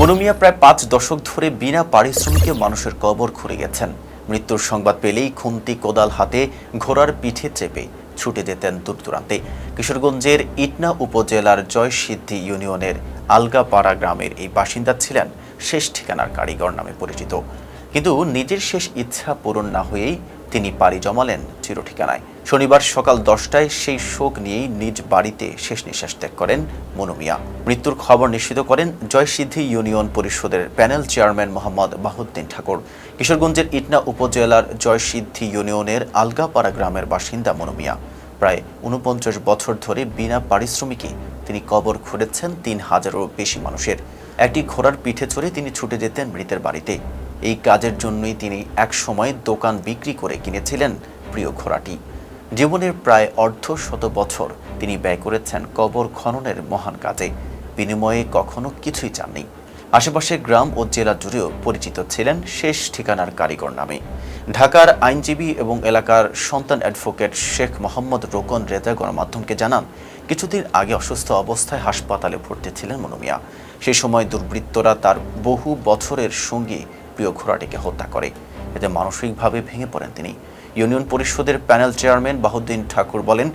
মনুমিয়া প্রায় পাঁচ দশক ধরে বিনা পারিশ্রমিকে মানুষের কবর খুঁড়ে গেছেন। মৃত্যুর সংবাদ পেলেই খুন্তি কোদাল হাতে ঘোড়ার পিঠে চেপে ছুটে যেতেন দূর দূরান্তে কিশোরগঞ্জের ইটনা উপজেলার জয়সিদ্ধি ইউনিয়নের আলগাপাড়া গ্রামের এই বাসিন্দা ছিলেন শেষ ঠিকানার কারিগর নামে পরিচিত। কিন্তু নিজের শেষ ইচ্ছা পূরণ না হয়েই তিনি পাড়ি জমালেন চির ঠিকানায় শনিবার সকাল দশটায় সেই শোক নিয়েই নিজ বাড়িতে শেষ নিঃশ্বাস ত্যাগ করেন মনুমিয়া মৃত্যুর খবর নিশ্চিত করেন জয়সিদ্ধি ইউনিয়ন পরিষদের প্যানেল চেয়ারম্যান মোহাম্মদ বাহুদ্দিন ঠাকুর। কিশোরগঞ্জের ইটনা উপজেলার জয়সিদ্ধি ইউনিয়নের আলগাপাড়া গ্রামের বাসিন্দা মনুমিয়া প্রায় উনপঞ্চাশ বছর ধরে বিনা পারিশ্রমিকে তিনি কবর খুঁড়েছেন তিন হাজারও বেশি মানুষের। একটি ঘোড়ার পিঠে চড়ে তিনি ছুটে যেতেন মৃতের বাড়িতে। এই কাজের জন্যই তিনি এক সময় দোকান বিক্রি করে কিনেছিলেন প্রিয় ঘোড়াটি। জীবনের প্রায় অর্ধ শত বছর তিনি ব্যয় করেছেন কবর খননের মহান কাজে। বিনিময়ে কখনো কিছুই চাননি। আশেপাশের গ্রাম ও জেলা জুড়েও পরিচিত ছিলেন শেষ ঠিকানার কারিগর নামে। ঢাকার আইনজীবী এবং এলাকার সন্তান অ্যাডভোকেট শেখ মোহাম্মদ রোকন রেজা গণমাধ্যমকে জানান, কিছুদিন আগে অসুস্থ অবস্থায় হাসপাতালে ভর্তি ছিলেন মনুমিয়া। সেই সময় দুর্বৃত্তরা তার বহু বছরের সঙ্গী প্রিয় ঘোড়াটিকে হত্যা করে। এতে মানসিকভাবে ভেঙে পড়েন তিনি। ইউনিয়ন পরিষদের প্যানেল চেয়ারম্যান বাহুদ্দিন ঠাকুর বলেন,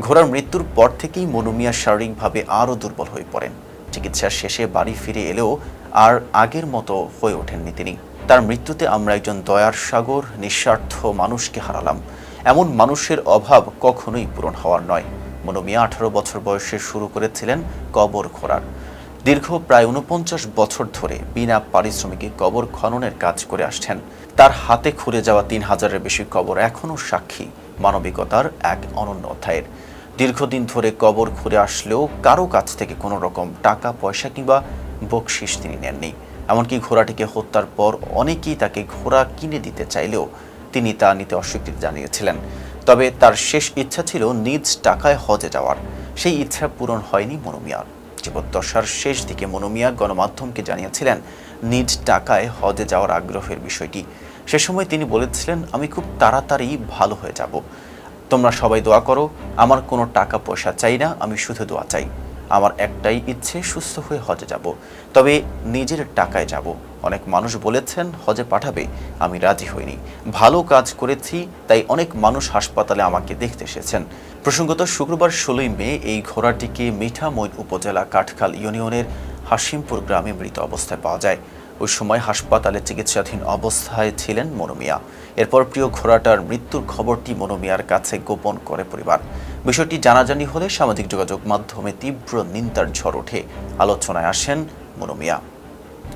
ঘোড়ার মৃত্যুর পর থেকেই মনুমিয়া শারীরিকভাবে আরও দুর্বল হয়ে পড়েন। চিকিৎসার শেষে বাড়ি ফিরে এলেও আর আগের মতো হয়ে ওঠেননি তিনি। তার মৃত্যুতে আমরা একজন দয়ার সাগর, নিঃস্বার্থ মানুষকে হারালাম। এমন মানুষের অভাব কখনোই পূরণ হওয়ার নয়। মনুমিয়া আঠারো বছর বয়সে শুরু করেছিলেন কবর খোঁড়ার দীর্ঘ প্রায় উনপঞ্চাশ বছর ধরে বিনা পারিশ্রমিকে কবর খননের কাজ করে আসছেন। তার হাতে খুঁড়ে যাওয়া তিন হাজারের বেশি কবর এখনও সাক্ষী মানবিকতার এক অনন্য অধ্যায়ের। দীর্ঘদিন ধরে কবর খুঁড়ে আসলেও কারও কাছ থেকে কোনো রকম টাকা, পয়সা কিংবা বকশিস তিনি নেননি। এমনকি ঘোড়াটিকে হত্যার পর অনেকেই তাকে ঘোড়া কিনে দিতে চাইলেও তিনি তা নিতে অস্বীকৃতি জানিয়েছিলেন। তবে তার শেষ ইচ্ছা ছিল নিজ টাকায় হজে যাওয়ার। সেই ইচ্ছা পূরণ হয়নি মনুমিয়ার জীবদ্দশার শেষ দিকে মনোমিয়া গণমাধ্যমকে জানিয়েছিলেন, নিজ টাকায় হজে যাওয়ার আগ্রহের বিষয়টি। সে সময় তিনি বলেছিলেন, আমি খুব তাড়াতাড়ি ভালো হয়ে যাব। তোমরা সবাই দোয়া করো, আমার কোনো টাকা পয়সা চাই না, আমি শুধু দোয়া চাই। আমার একটাই ইচ্ছে, সুস্থ হয়ে হজে যাব। তবে নিজের টাকায় যাব। অনেক মানুষ বলেছেন, হজে পাঠাবে, আমি রাজি হইনি। ভালো কাজ করেছি, তাই অনেক মানুষ হাসপাতালে আমাকে দেখতে এসেছেন। প্রসঙ্গত, শুক্রবার ষোলোই মে এই ঘোড়াটিকে মিঠামইন উপজেলা কাঠখাল ইউনিয়নের হাসিমপুর গ্রামে মৃত অবস্থায় পাওয়া যায়। ওই সময় হাসপাতালে চিকিৎসাধীন অবস্থায় ছিলেন মনোমিয়া। এরপর প্রিয় ঘোড়াটার মৃত্যুর খবরটি মনোমিয়ার কাছে গোপন করে পরিবার। বিষয়টি জানাজানি হলে সামাজিক যোগাযোগ মাধ্যমে তীব্র নিন্দার ঝড় ওঠে। আলোচনায় আসেন মনোমিয়া।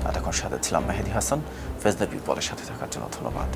এতক্ষণ সাথে ছিলাম মেহেদি হাসান। ফেজলে পিপলের সাথে থাকার জন্য ধন্যবাদ।